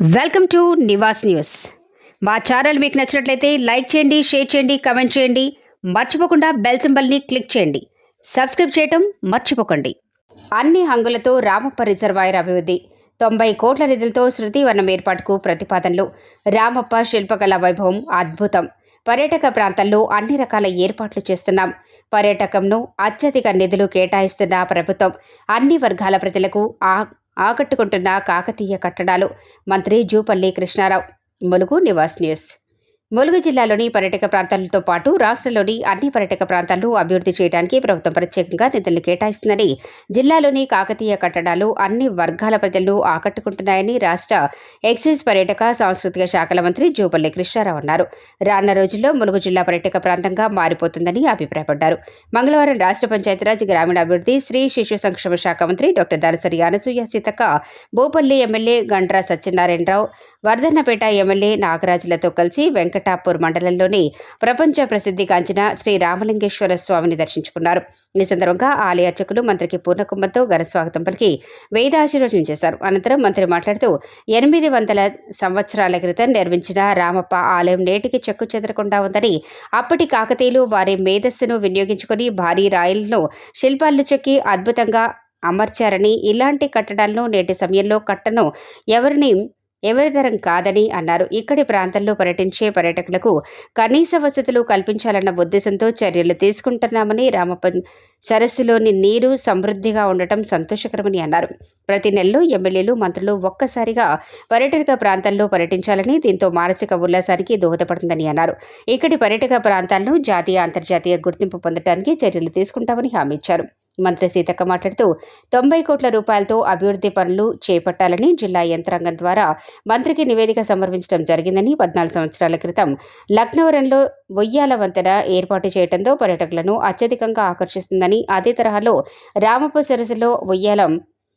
Welcome to Nivas news. మా channel మీకు నచ్చినట్లయితే లైక్ చేయండి షేర్ చేయండి కమెంట్ చేయండి. మర్చిపోకుండా బెల్ సింబల్ని క్లిక్ చేయండి. సబ్స్క్రైబ్ చేయటం మర్చిపోకండి. అన్ని హంగులతో రామప్ప రిజర్వాయర్ అభివృద్ధి. తొంభై కోట్ల నిధులతో శృతివనం ఏర్పాటుకు ప్రతిపాదనలు. రామప్ప శిల్పకళ వైభవం అద్భుతం. పర్యాటక ప్రాంతాల్లో అన్ని రకాల ఏర్పాట్లు చేస్తున్నాం. పర్యాటకంను అత్యధిక నిధులు కేటాయిస్తున్న ప్రభుత్వం. అన్ని వర్గాల ప్రజలకు ఆ ఆకట్టుకుంటున్న కాకతీయ కట్టడాలు. మంత్రి జూపల్లి కృష్ణారావు ములుగు నివాస్ న్యూస్. ములుగు జిల్లాలోని పర్యాటక ప్రాంతాలతో పాటు రాష్ట్రంలోని అన్ని పర్యాటక ప్రాంతాలు అభివృద్ధి చేయడానికి ప్రభుత్వం ప్రత్యేకంగా నిధులు కేటాయిస్తుందని జిల్లాలోని కాకతీయ కట్టడాలు అన్ని వర్గాల ప్రజలను ఆకట్టుకుంటున్నాయని రాష్ట్ర ఎక్సైజ్ పర్యాటక సాంస్కృతిక శాఖల మంత్రి జూపల్లి కృష్ణారావు అన్నారు. రానున్న రోజుల్లో ములుగు జిల్లా పర్యాటక ప్రాంతంగా మారిపోతుందని అభిప్రాయపడ్డారు. మంగళవారం రాష్ట్ర పంచాయతీరాజ్ గ్రామీణాభివృద్ధి స్త్రీ శిశు సంక్షేమ శాఖ మంత్రి doctor Danasari Anasuya Seethakka Bhupalpally MLA Gandra Satyanarayana Rao Wardhannapet MLA నాగరాజులతో కలిసి వెంకట వెంకటాపూర్ మండలంలోని ప్రపంచ ప్రసిద్ధిగాంచిన శ్రీ రామలింగేశ్వర స్వామిని దర్శించుకున్నారు. ఈ సందర్భంగా ఆలయ అర్చకులు మంత్రికి పూర్ణకుంభంతో ఘన స్వాగతం పలికి వేదాశీర్వచనం చేశారు. అనంతరం మంత్రి మాట్లాడుతూ ఎనిమిది వందల సంవత్సరాల క్రితం నిర్మించిన రామప్ప ఆలయం నేటికి చెక్కు చెదరకుండా ఉందని అప్పటి కాకతీయులు వారి మేధస్సును వినియోగించుకొని భారీ రాయిలను శిల్పాలను చెక్కి అద్భుతంగా అమర్చారని ఇలాంటి కట్టడాలను నేటి సమయంలో కట్టను ఎవరిని ఎవరితరం కాదని అన్నారు. ఇక్కడి ప్రాంతంలో పర్యటించే పర్యాటకులకు కనీస వసతులు కల్పించాలన్న ఉద్దేశంతో చర్యలు తీసుకుంటున్నామని రామప్ప సరస్సులోని నీరు సమృద్ధిగా ఉండటం సంతోషకరమని అన్నారు. ప్రతి నెలలో ఎమ్మెల్యేలు మంత్రులు ఒక్కసారిగా పర్యాటక ప్రాంతాల్లో పర్యటించాలని దీంతో మానసిక ఉల్లాసానికి దోహదపడుతుందని అన్నారు. ఇక్కడి పర్యాటక ప్రాంతాలను జాతీయ అంతర్జాతీయ గుర్తింపు పొందడానికి చర్యలు తీసుకుంటామని హామీ ఇచ్చారు. మంత్రి సీతక్క మాట్లాడుతూ తొంభై కోట్ల రూపాయలతో అభివృద్ధి పనులు చేపట్టాలని జిల్లా యంత్రాంగం ద్వారా మంత్రికి నివేదిక సమర్పించడం జరిగిందని పద్నాలుగు సంవత్సరాల క్రితం లక్నవరంలో ఉయ్యాల వంతెన ఏర్పాటు చేయడంతో పర్యాటకులను అత్యధికంగా ఆకర్షిస్తుందని అదే తరహాలో రామప్ప సరస్సులో ఉయ్యాలం.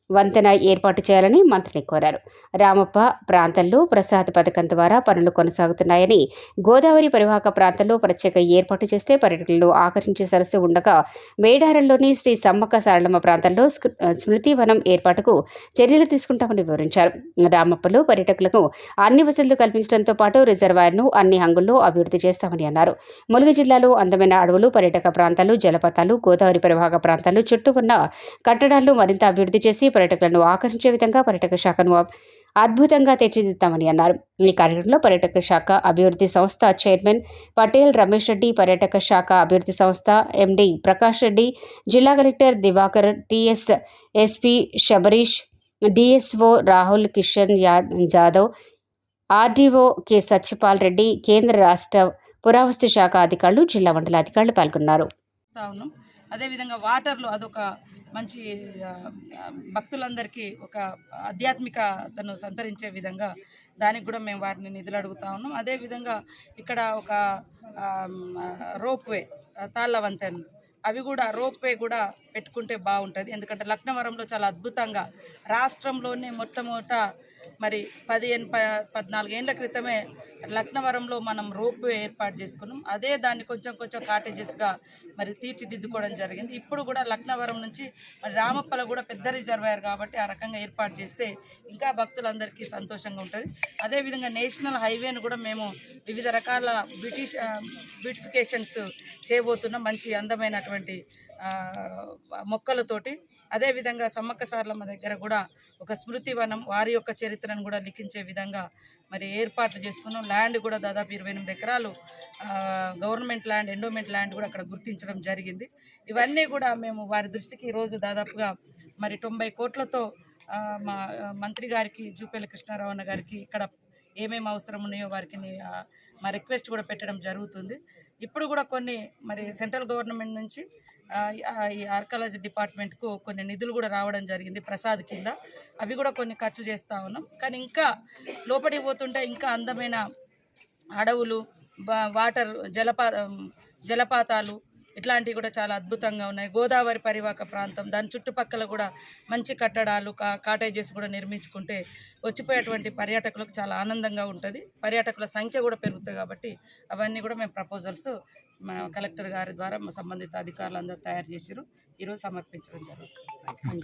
వంతెన ఏర్పాటు చేయాలని మంత్రిని కోరారు. రామప్ప ప్రాంతంలో ప్రసాద్ పథకం ద్వారా పనులు కొనసాగుతున్నాయని గోదావరి పరివాహక ప్రాంతంలో ప్రత్యేక ఏర్పాటు చేస్తే పర్యటకులను ఆకర్షించే సరస్సు ఉండగా మేడారంలోని శ్రీ సమ్మక్క సారళమ్మ ప్రాంతంలో స్మృతివనం స్మృతి వనం ఏర్పాటుకు చర్యలు తీసుకుంటామని వివరించారు. రామప్పలో పర్యటకులకు అన్ని వసతులు కల్పించడంతో పాటు రిజర్వాయర్ను అన్ని హంగుల్లో అభివృద్ధి చేస్తామని అన్నారు. ములుగు జిల్లాలో అందమైన అడవులు పర్యాటక ప్రాంతాలు జలపాతాలు గోదావరి పరివాహక ప్రాంతాలు చుట్టూ ఉన్న కట్టడాలను మరింత అభివృద్ధి చేసి పర్యాటకులను ఆకర్షించే విధంగా పర్యాటక శాఖను అద్భుతంగా తీర్చిదిద్దామని అన్నారు. ఈ కార్యక్రమంలో పర్యాటక శాఖ అభివృద్ధి సంస్థ చైర్మన్ పటేల్ రమేష్ రెడ్డి పర్యాటక శాఖ అభివృద్ధి సంస్థ ఎండి ప్రకాష్ రెడ్డి జిల్లా collector Divakar TS SP Sabarish DSO Rahul Kishan Jadhav RDO K Satyapal Reddy కేంద్ర రాష్ట్ర పురావస్తు శాఖ అధికారులు జిల్లా మండల అధికారులు పాల్గొన్నారు అదేవిధంగా వాటర్లో అదొక మంచి భక్తులందరికీ ఒక ఆధ్యాత్మికతను సంతరించే విధంగా దానికి కూడా మేము వారిని నిధులు అడుగుతా ఉన్నాం. అదేవిధంగా ఇక్కడ ఒక రోప్వే తాళ్ళ అవి కూడా రోప్వే కూడా పెట్టుకుంటే బాగుంటుంది. ఎందుకంటే లక్నవరంలో చాలా అద్భుతంగా రాష్ట్రంలోనే మొట్టమొదట మరి పదిహేను ప పద్నాలుగేళ్ళ క్రితమే లక్నవరంలో మనం రోప్వే ఏర్పాటు చేసుకున్నాం. అదే దాన్ని కొంచెం కొంచెం కాటేజెస్గా మరి తీర్చిదిద్దుకోవడం జరిగింది. ఇప్పుడు కూడా లక్నవరం నుంచి మరి రామప్పల కూడా పెద్ద రిజర్వాయర్ కాబట్టి ఆ రకంగా ఏర్పాటు చేస్తే ఇంకా భక్తులందరికీ సంతోషంగా ఉంటుంది. అదేవిధంగా నేషనల్ హైవేను కూడా మేము వివిధ రకాల బ్యూటిష్ బ్యూటిఫికేషన్స్ చేయబోతున్నాం. మంచి అందమైనటువంటి మొక్కలతోటి అదేవిధంగా సమ్మక్క సార్లమ్మ దగ్గర కూడా ఒక స్మృతి వనం వారి యొక్క చరిత్రను కూడా లిఖించే విధంగా మరి ఏర్పాట్లు చేసుకున్నాం. ల్యాండ్ కూడా దాదాపు ఇరవై ఎనిమిది ఎకరాలు గవర్నమెంట్ ల్యాండ్ ఎండోమెంట్ ల్యాండ్ కూడా అక్కడ గుర్తించడం జరిగింది. ఇవన్నీ కూడా మేము వారి దృష్టికి ఈరోజు దాదాపుగా మరి తొంభై కోట్లతో మా మంత్రి గారికి జూపల్లి కృష్ణారావు గారికి ఇక్కడ ఏమేమి అవసరం ఉన్నాయో వారికి మా రిక్వెస్ట్ కూడా పెట్టడం జరుగుతుంది. ఇప్పుడు కూడా కొన్ని మరి సెంట్రల్ గవర్నమెంట్ నుంచి ఈ ఆర్కాలజీ డిపార్ట్మెంట్కు కొన్ని నిధులు కూడా రావడం జరిగింది ప్రసాద్ కింద. అవి కూడా కొన్ని ఖర్చు చేస్తూ ఉన్నాం. కానీ ఇంకా లోపలికి పోతుంటే ఇంకా అందమైన అడవులు వాటర్ జలపా జలపాతాలు ఇట్లాంటివి కూడా చాలా అద్భుతంగా ఉన్నాయి. గోదావరి పరివాహక ప్రాంతం దాని చుట్టుపక్కల కూడా మంచి కట్టడాలు కా కాటేజెస్ కూడా నిర్మించుకుంటే వచ్చిపోయేటువంటి పర్యాటకులకు చాలా ఆనందంగా ఉంటుంది. పర్యాటకుల సంఖ్య కూడా పెరుగుతుంది కాబట్టి అవన్నీ కూడా మేము ప్రపోజల్స్ మా కలెక్టర్ గారి ద్వారా మా సంబంధిత అధికారులందరూ తయారు చేసిరు ఈరోజు సమర్పించడం జరుగుతుంది.